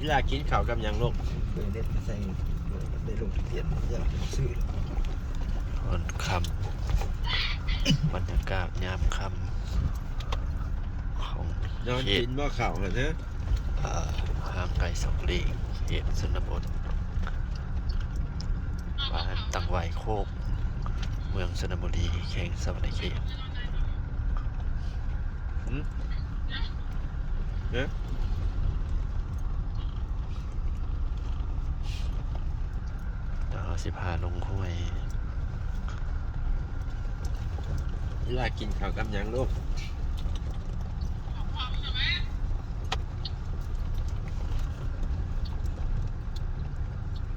เวลากินข้าวกับหยังลูกเปิดเน็ตมาใส่เปิดได้ลงทะเบียนอยากซื้อตอนค่ำบรรยากาศยามค่ำของนอนเขกิตนบ่ข้าวเหรอเนอะเอ่อห่างไกลสองลีกเขตชนบทบ้านตังไวโคก เมืองชนบุรีแข่งสวรรณเขต เนอะ เดี๋ยวเรา สิพาลงห้วยเวลากินข้าวกับหยังลูก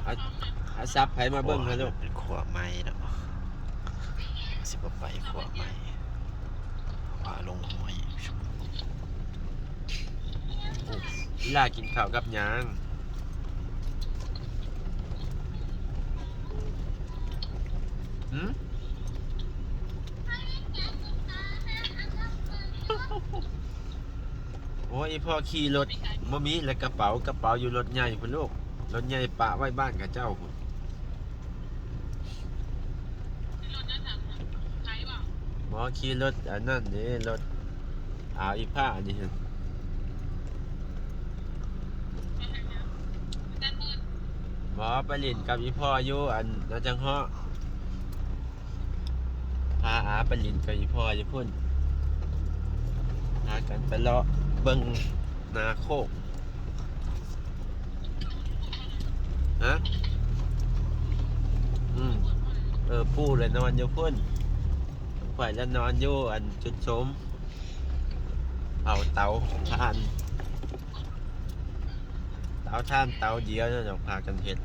เอาเอาซับไผมาเบิ่งนะลูก เป็นขวไม้เนาะสิบไปขวไม้พาลงห้วย เวลากินข้าวกับหยังหืม โอ้ยพ่อขี่รถบ่มีแล้วกระเป๋ากระเป๋าอยู่รถใหญ่พุ่นลูกรถใหญ่ปะไว้บ้านกับเจ้าพุ่นหมอขี่รถอันนั้นนี่รถอาอีผ้านี่หั่นหมอไปเล่นกับอีพ่ออยู่อันนั่นจังฮาอาไปล่นกับอีพ่ออยู่พุ่นพากันไปเลาะเบิ่งนาโคกฮะอืมเออปู่เลยนอนอยู่พุ่นข่อยแล้วนอนอยู่อันจุดชมเอาเตาทาน เตาท่านเตาเดียวเนี่ยเราพากันเห็ด